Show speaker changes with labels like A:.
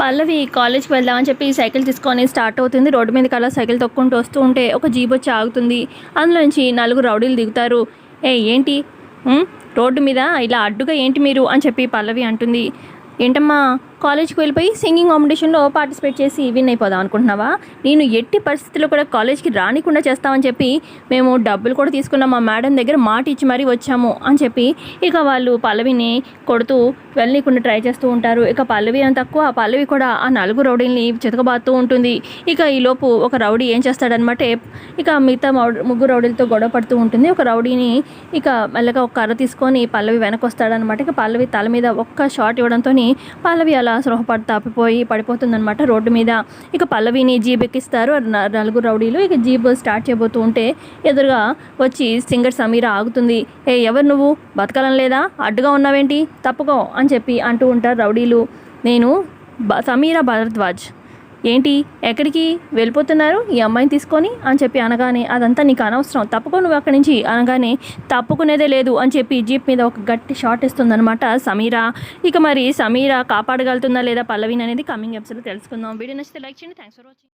A: పల్లవి కాలేజ్కి వెళ్దామని చెప్పి సైకిల్ తీసుకొని స్టార్ట్ అవుతుంది. రోడ్డు మీదకి అలా సైకిల్ తొక్కుంటూ వస్తూ ఉంటే ఒక జీప్ వచ్చి ఆగుతుంది. అందులోంచి నలుగురు రౌడీలు దిగుతారు. ఏ ఏంటి? రోడ్డు మీద ఇలా అడ్డుగా ఏంటి మీరు? అని చెప్పి పల్లవి అంటుంది. ఏంటమ్మా కాలేజ్కి వెళ్ళిపోయి సింగింగ్ కాంపిటీషన్లో పార్టిసిపేట్ చేసి విన్ అయిపోదాం అనుకుంటున్నావా? నేను ఎట్టి పరిస్థితుల్లో కూడా కాలేజ్కి రానికుండా చేస్తామని చెప్పి మేము డబ్బులు కూడా తీసుకున్నాం. మా మేడం దగ్గర మాట ఇచ్చి మరీ వచ్చాము అని చెప్పి ఇక వాళ్ళు పల్లవిని కొడుతూ వెళ్ళనీకుండా ట్రై చేస్తూ ఉంటారు. ఇక పల్లవి అని తక్కువ. ఆ పల్లవి కూడా ఆ నలుగురు రౌడీల్ని చితకబాతూ ఉంటుంది. ఇక ఈలోపు ఒక రౌడీ ఏం చేస్తాడనమాట ఇక మిగతా ముగ్గురు రౌడీలతో గొడవ పడుతూ ఉంటుంది. ఒక రౌడీని ఇక మెల్లగా ఒక కర్ర తీసుకొని పల్లవి వెనక్కి వస్తాడనమాట ఇక పల్లవి తల మీద ఒక్క షాట్ ఇవ్వడంతో పల్లవి అలా సృహపడి తప్పిపోయి పడిపోతుందనమాట రోడ్డు మీద. ఇక పల్లవిని జీబ్ ఎక్కిస్తారు నలుగురు రౌడీలు ఇక జీబ్ స్టార్ట్ చేయబోతూ ఉంటే ఎదురుగా వచ్చి సింగర్ సమీర ఆగుతుంది. ఏ ఎవరు నువ్వు? బతకాలని లేదా? అడ్డుగా ఉన్నావేంటి? తప్పుకో అని చెప్పి అంటూ ఉంటారు రౌడీలు. నేను సమీరా సమీర భరద్వాజ్. ఏంటి? ఎక్కడికి? వెళ్ళిపోతున్నారు? ఈ అమ్మాయిని తీసుకొని అని చెప్పి అనగానే అదంతా నీకు అనవసరం. తప్పుకో నువ్వు అక్కడి నుంచి అనగానే తప్పుకునేదే లేదు అని చెప్పి జీప్ మీద ఒక గట్టి షాట్ ఇస్తుందనమాట సమీర. ఇక మరి సమీర కాపాడగలుగుతుందా లేదా పల్లవిని అనేది కమింగ్ ఎపిసోడ్ తెలుసుకుందాం. వీడియో నచ్చితే లైక్ చేయండి. Thanks for watching